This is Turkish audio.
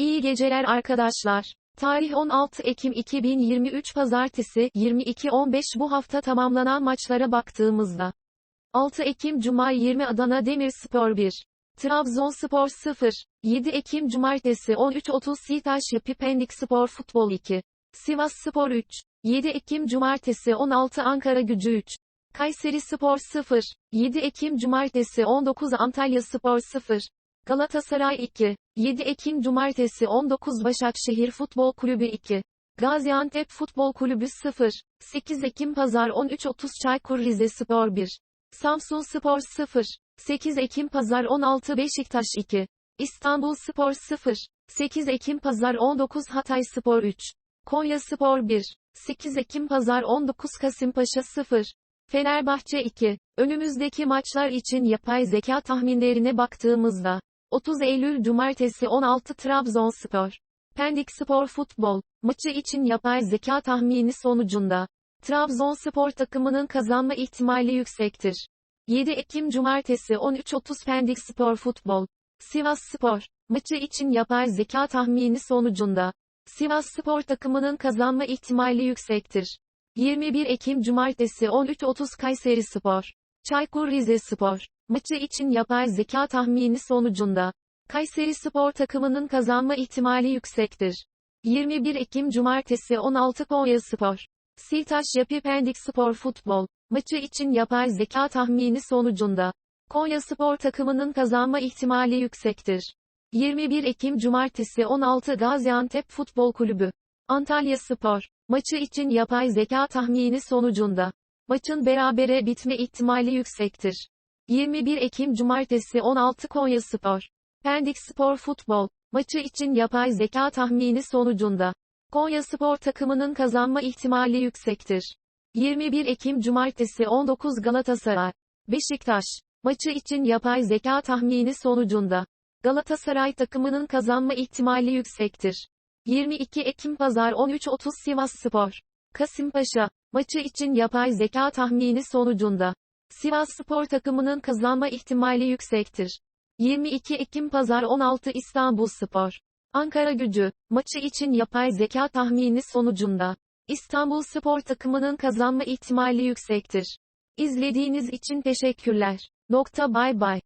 İyi geceler arkadaşlar. Tarih 16 Ekim 2023 Pazartesi 22.15 bu hafta tamamlanan maçlara baktığımızda 6 Ekim Cuma 20 Adana Demirspor 1 Trabzonspor 0 7 Ekim Cumartesi 13.30 Sitaş Yapı Pendik Spor Futbol 2 Sivas Spor 3 7 Ekim Cumartesi 16 Ankara Gücü 3 Kayseri Spor 0 7 Ekim Cumartesi 19 Antalya Spor 0 Galatasaray 2 7 Ekim Cumartesi 19 Başakşehir Futbol Kulübü 2 Gaziantep Futbol Kulübü 0 8 Ekim Pazar 13.30 Çaykur Rizespor 1 Samsun Spor 0 8 Ekim Pazar 16 Beşiktaş 2 İstanbul Spor 0 8 Ekim Pazar 19 Hatay Spor 3 Konya Spor 1 8 Ekim Pazar 19 Kasımpaşa 0 Fenerbahçe 2 Önümüzdeki maçlar için yapay zeka tahminlerine baktığımızda 30 Eylül Cumartesi 16 Trabzonspor Pendik Spor Futbol. Maçı için yapay zeka tahmini sonucunda. Trabzonspor takımının kazanma ihtimali yüksektir. 7 Ekim Cumartesi 13.30 Pendik Spor Futbol. Sivas Spor. Maçı için yapay zeka tahmini sonucunda. Sivas Spor takımının kazanma ihtimali yüksektir. 21 Ekim Cumartesi 13.30 Kayseri Spor Çaykur Rizespor maçı için yapay zeka tahmini sonucunda Kayseri Spor takımının kazanma ihtimali yüksektir. 21 Ekim Cumartesi 16 Konya Spor Siltaş Yapı Pendik Spor Futbol maçı için yapay zeka tahmini sonucunda Konya Spor takımının kazanma ihtimali yüksektir. 21 Ekim Cumartesi 16 Gaziantep Futbol Kulübü Antalya Spor maçı için yapay zeka tahmini sonucunda maçın berabere bitme ihtimali yüksektir. 21 Ekim Cumartesi 16 Konya Spor Pendik Spor Futbol maçı için yapay zeka tahmini sonucunda Konya Spor takımının kazanma ihtimali yüksektir. 21 Ekim Cumartesi 19 Galatasaray Beşiktaş maçı için yapay zeka tahmini sonucunda Galatasaray takımının kazanma ihtimali yüksektir. 22 Ekim Pazar 13.30 Sivas Spor Kasımpaşa maçı için yapay zeka tahmini sonucunda Sivas Spor takımının kazanma ihtimali yüksektir. 22 Ekim Pazar 16 İstanbul Spor Ankara Gücü maçı için yapay zeka tahmini sonucunda İstanbul Spor takımının kazanma ihtimali yüksektir. İzlediğiniz için teşekkürler. Nokta bay bay.